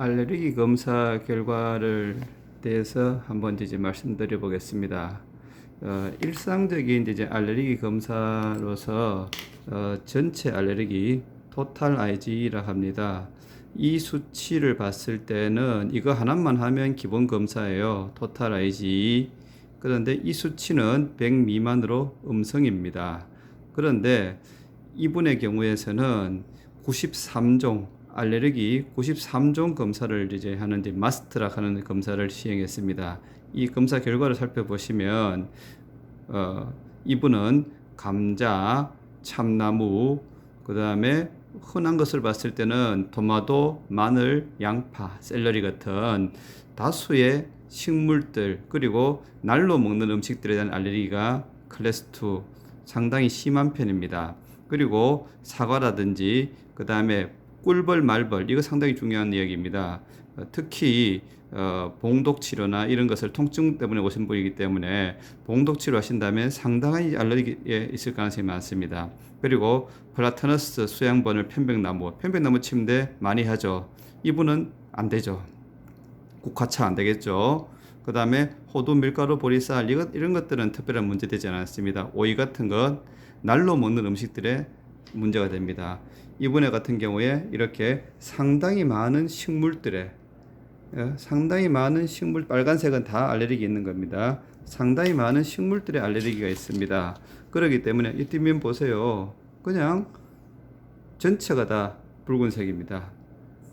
알레르기 검사 결과를 대해서 한번 이제 말씀드려 보겠습니다. 어, 일상적인 이제 알레르기 검사로서 어, 전체 알레르기 토탈 IgE라 합니다. 이 수치를 봤을 때는 이거 하나만 하면 기본 검사예요. 토탈 IgE. 그런데 이 수치는 100 미만으로 음성입니다. 그런데 이분의 경우에서는 93종 알레르기 93종 검사를 이제 하는 이제 마스트락 하는 검사를 시행했습니다. 이 검사 결과를 살펴보시면 어, 이분은 감자, 참나무, 그 다음에 흔한 것을 봤을 때는 토마토, 마늘, 양파, 샐러리 같은 다수의 식물들 그리고 날로 먹는 음식들에 대한 알레르기가 클래스 2 상당히 심한 편입니다. 그리고 사과라든지 그 다음에 꿀벌, 말벌 이거 상당히 중요한 이야기입니다. 어, 특히 어, 봉독 치료나 이런 것을 통증 때문에 오신 분이기 때문에 봉독 치료 하신다면 상당한 알레르기에 있을 가능성이 많습니다. 그리고 플라타너스 수양번을 편백나무, 편백나무 침대 많이 하죠. 이분은 안 되죠. 국화차 안 되겠죠. 그 다음에 호두, 밀가루, 보리쌀 이것, 이런 것들은 특별한 문제 되지 않았습니다. 오이 같은 것 날로 먹는 음식들에 문제가 됩니다. 이분의 같은 경우에 이렇게 상당히 많은 식물들에 예, 상당히 많은 식물 빨간색은 다 알레르기 있는 겁니다. 상당히 많은 식물들의 알레르기가 있습니다. 그렇기 때문에 이 뒷면 보세요. 그냥 전체가 다 붉은색입니다.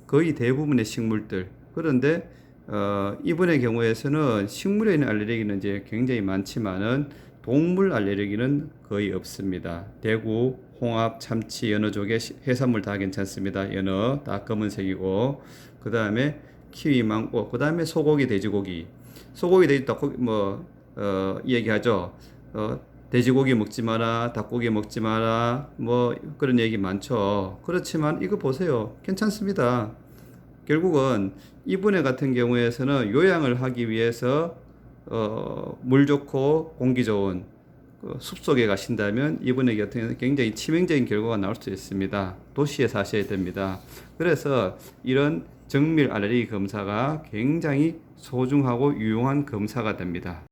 거의 대부분의 식물들. 그런데 어, 이분의 경우에서는 식물에 있는 알레르기는 이제 굉장히 많지만은 동물 알레르기는 거의 없습니다. 대구, 홍합, 참치, 연어 시- 해산물 다 괜찮습니다. 연어 다 검은색이고 그 다음에 키위, 망고, 그 다음에 소고기, 돼지고기. 소고기, 돼지, 닭고기 뭐 어, 이야기하죠. 어, 돼지고기 먹지 마라, 닭고기 먹지 마라, 뭐 그런 얘기 많죠. 그렇지만 이거 보세요. 괜찮습니다. 결국은 이분의 같은 경우에서는 요양을 하기 위해서 어, 물 좋고 공기 좋은 그 숲속에 가신다면 같은 경우는 굉장히 치명적인 결과가 나올 수 있습니다. 도시에 사셔야 됩니다. 그래서 이런 정밀 알레르기 검사가 굉장히 소중하고 유용한 검사가 됩니다.